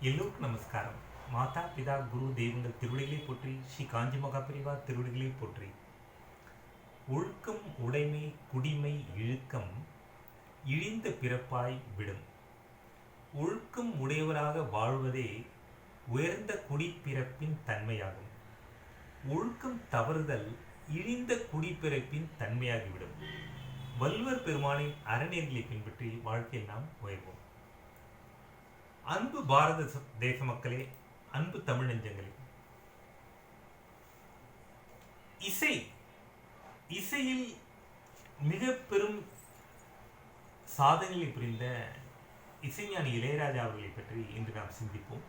எல்லோருக்கும் நமஸ்காரம். மாதா பிதா குரு தெய்வங்கள் திருவிழிகளை போற்றி ஸ்ரீ காஞ்சி மகாபிரிவா திருவிழிகளை போற்றி. ஒழுக்கம் உடைமை குடிமை இழுக்கம் இழிந்த பிறப்பாய் விடும். ஒழுக்கம் உடையவராக வாழ்வதே உயர்ந்த குடிப்பிறப்பின் தன்மையாகும். ஒழுக்கம் தவறுதல் இழிந்த குடிப்பிறப்பின் தன்மையாகிவிடும். வல்வர் பெருமானின் அறநெறிகளை பின்பற்றி வாழ்க்கையில் நாம் உயர்வோம். அன்பு பாரத தேச மக்களே அன்பு தமிழ் நெஞ்சங்களே. இசை இசையில் மிக பெரும் சாதனைகளை புரிந்த இசைஞானி இளையராஜா அவர்களை பற்றி இன்று நாம் சிந்திப்போம்.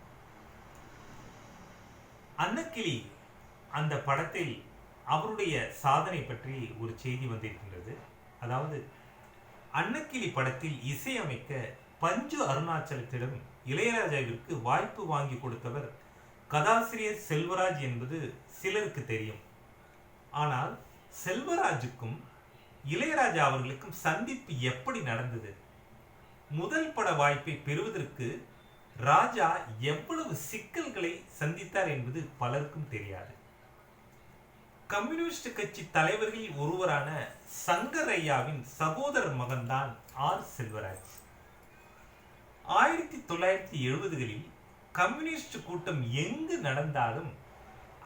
அன்னக்கிளி அந்த படத்தில் அவருடைய சாதனை பற்றி ஒரு செய்தி வந்திருக்கின்றது. அதாவது அன்னக்கிளி படத்தில் இசையமைக்க பஞ்சு அருணாச்சலத்திடம் இளையராஜாவிற்கு வாய்ப்பு வாங்கி கொடுத்தவர் கதாசிரியர் செல்வராஜ் என்பது சிலருக்கு தெரியும். ஆனால் செல்வராஜுக்கும் இளையராஜா அவர்களுக்கும் சந்திப்பு எப்படி நடந்தது? முதல் பட வாய்ப்பை பெறுவதற்கு ராஜா எவ்வளவு சிக்கல்களை சந்தித்தார் என்பது பலருக்கும் தெரியாது. கம்யூனிஸ்ட் கட்சி தலைவர்களில் ஒருவரான சங்கரையாவின் சகோதரர் மகன்தான் ஆர் செல்வராஜ். ஆயிரத்தி தொள்ளாயிரத்தி எழுபதுகளில் கம்யூனிஸ்ட் கூட்டம் எங்கு நடந்தாலும்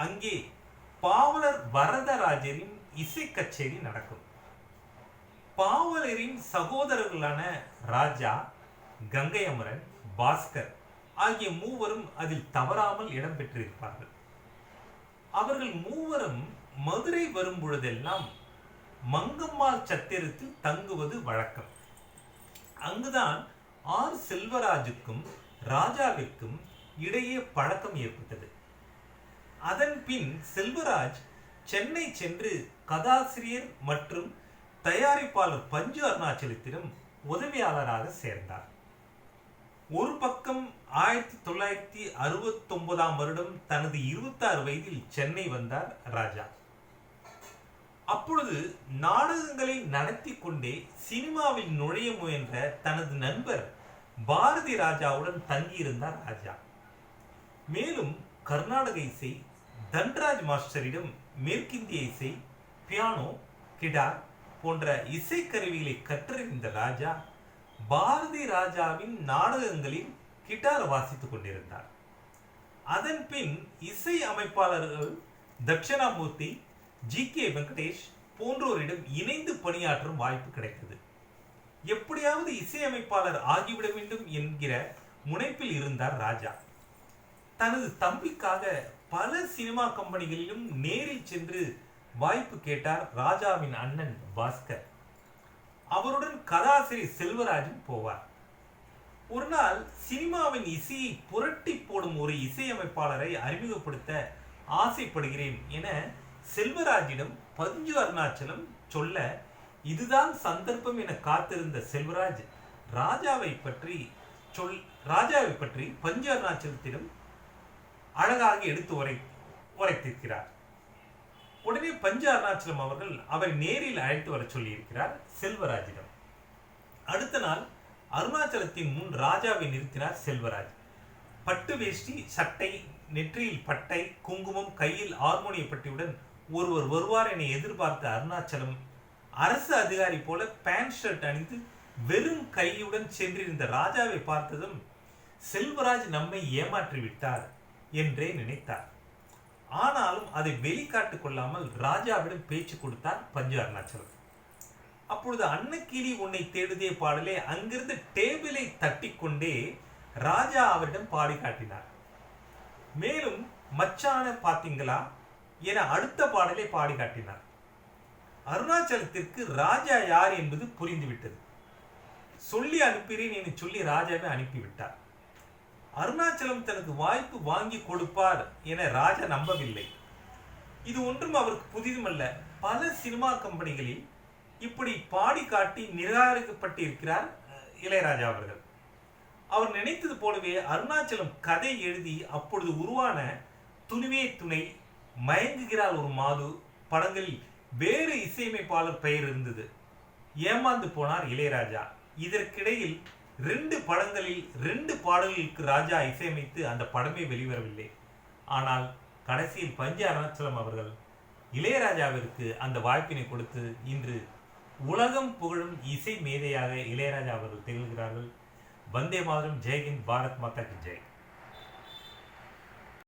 அங்கே பாவலர் வரதராஜரின் இசை கச்சேரி நடக்கும். பாவலரின் சகோதரர்களான ராஜா கங்கை அமரன் பாஸ்கர் ஆகிய மூவரும் அதில் தவறாமல் இடம்பெற்றிருப்பார்கள் அவர்கள் மூவரும் மதுரை வரும் பொழுதெல்லாம் மங்கம்மாள் சத்திரத்தில் தங்குவது வழக்கம். அங்குதான் ஆர் செல்வராஜுக்கும் ராஜாவிற்கும் இடையே பழக்கம் ஏற்பட்டது. அதன் பின் செல்வராஜ் சென்னை சென்று கதாசிரியர் மற்றும் தயாரிப்பாளர் பஞ்சு அருணாச்சலத்திடம் உதவியாளராக சேர்ந்தார். ஒரு பக்கம் ஆயிரத்தி தொள்ளாயிரத்தி அறுபத்தொன்பதாம் வருடம் தனது இருபத்தாறு வயதில் சென்னை வந்தார் ராஜா. அப்பொழுது நாடகங்களை நடத்தி கொண்டே சினிமாவில் நுழைய முயன்ற தனது நண்பர் பாரதி ராஜாவுடன் தங்கியிருந்தார் ராஜா. மேலும் கர்நாடக இசை தன்ராஜ் மாஸ்டரிடம் மேற்கிந்திய இசை பியானோ கிடார் போன்ற இசைக்கருவிகளை கற்றறிந்த ராஜா பாரதி ராஜாவின் நாடகங்களில் கிட்டார் வாசித்துக் கொண்டிருந்தார். அதன் பின் இசை அமைப்பாளர்கள் தட்சிணாமூர்த்தி ஜி கே வெங்கடேஷ் போன்றோரிடம் இணைந்து பணியாற்றும் வாய்ப்பு கிடைத்தது. எப்படியாவது இசையமைப்பாளர் ஆகிவிட வேண்டும் என்கிற முனைப்பில் இருந்தார் ராஜா. தனது தம்பிக்காக பல சினிமா கம்பெனிகளிலும் நேரில் சென்று வாய்ப்பு கேட்டார் ராஜாவின் அண்ணன் பாஸ்கர். அவருடன் கதாசிரி செல்வராஜும் போவார். ஒரு நாள் சினிமாவின் இசையை புரட்டி போடும் ஒரு இசையமைப்பாளரை அறிமுகப்படுத்த ஆசைப்படுகிறேன் என செல்வராஜிடம் பஞ்சு அருணாச்சலம் சொல்ல இதுதான் சந்தர்ப்பம் என காத்திருந்த செல்வராஜ். ராஜாவை பற்றி சொல் ராஜாவை பற்றி பஞ்சு அருணாச்சலத்திடம் அழகாக எடுத்து உரை உரைத்திருக்கிறார். உடனே பஞ்சு அருணாச்சலம் அவர்கள் அவரை நேரில் அழைத்து வர சொல்லியிருக்கிறார் செல்வராஜிடம். அடுத்த நாள் அருணாச்சலத்தின் முன் ராஜாவை நிறுத்தினார் செல்வராஜ். பட்டு வேஷ்டி சட்டை நெற்றியில் பட்டை குங்குமம் கையில் ஹார்மோனிய பட்டியுடன் ஒருவர் வருவார் என எதிர்பார்த்த அருணாச்சலம் அரசு அதிகாரி போல பேண்ட் ஷர்ட் அணிந்து வெறும் கையுடன் சென்றிருந்த ராஜாவை பார்த்ததும் செல்வராஜ் நம்மை ஏமாற்றி விட்டார் என்றே நினைத்தார். ஆனாலும் அதை வெளிக்காட்டுக் கொள்ளாமல் ராஜாவிடம் பேச்சு கொடுத்தார் பஞ்சு அருணாச்சலம். அப்பொழுது அன்னக்கிளி உன்னை தேடுதே பாடலே அங்கிருந்து டேபிளை தட்டிக்கொண்டே ராஜா அவரிடம் பாடி காட்டினார். மேலும் மச்சான பாத்தீங்களா? என அடுத்த பாடலை பாடி காட்டினார். அருணாச்சலத்திற்கு ராஜா யார் என்பது புரிந்துவிட்டது. சொல்லி அனுப்புகிறேன் என்று சொல்லி ராஜாவை அனுப்பிவிட்டார். அருணாச்சலம் தனது வாய்ப்பு வாங்கி கொடுப்பார் என ராஜா நம்பவில்லை. இது ஒன்றும் அவருக்கு புதிதுமல்ல. பல சினிமா கம்பெனிகளில் இப்படி பாடி காட்டி நிராகரிக்கப்பட்டிருக்கிறார் இளையராஜா அவர்கள். அவர் நினைத்தது போலவே அருணாச்சலம் கதை எழுதி அப்பொழுது உருவான துணிவே துணை மயங்குகிறாள் ஒரு மாது படங்களில் வேறு இசையமைப்பாளர் பெயர் இருந்தது. ஏமாந்து போனார் இளையராஜா. இதற்கிடையில் ரெண்டு படங்களில் ரெண்டு பாடல்களுக்கு ராஜா இசையமைத்து அந்த படமே வெளிவரவில்லை. ஆனால் கடைசியில் பஞ்ச அருணாச்சலம் அவர்கள் இளையராஜாவிற்கு அந்த வாய்ப்பினை கொடுத்து இன்று உலகம் புகழும் இசை மேதையாக இளையராஜா அவர்கள் திகழ்கிறார்கள். வந்தே மாதிரம் ஜெய்ஹிந்த் பாரத் மாதா கி ஜெய்.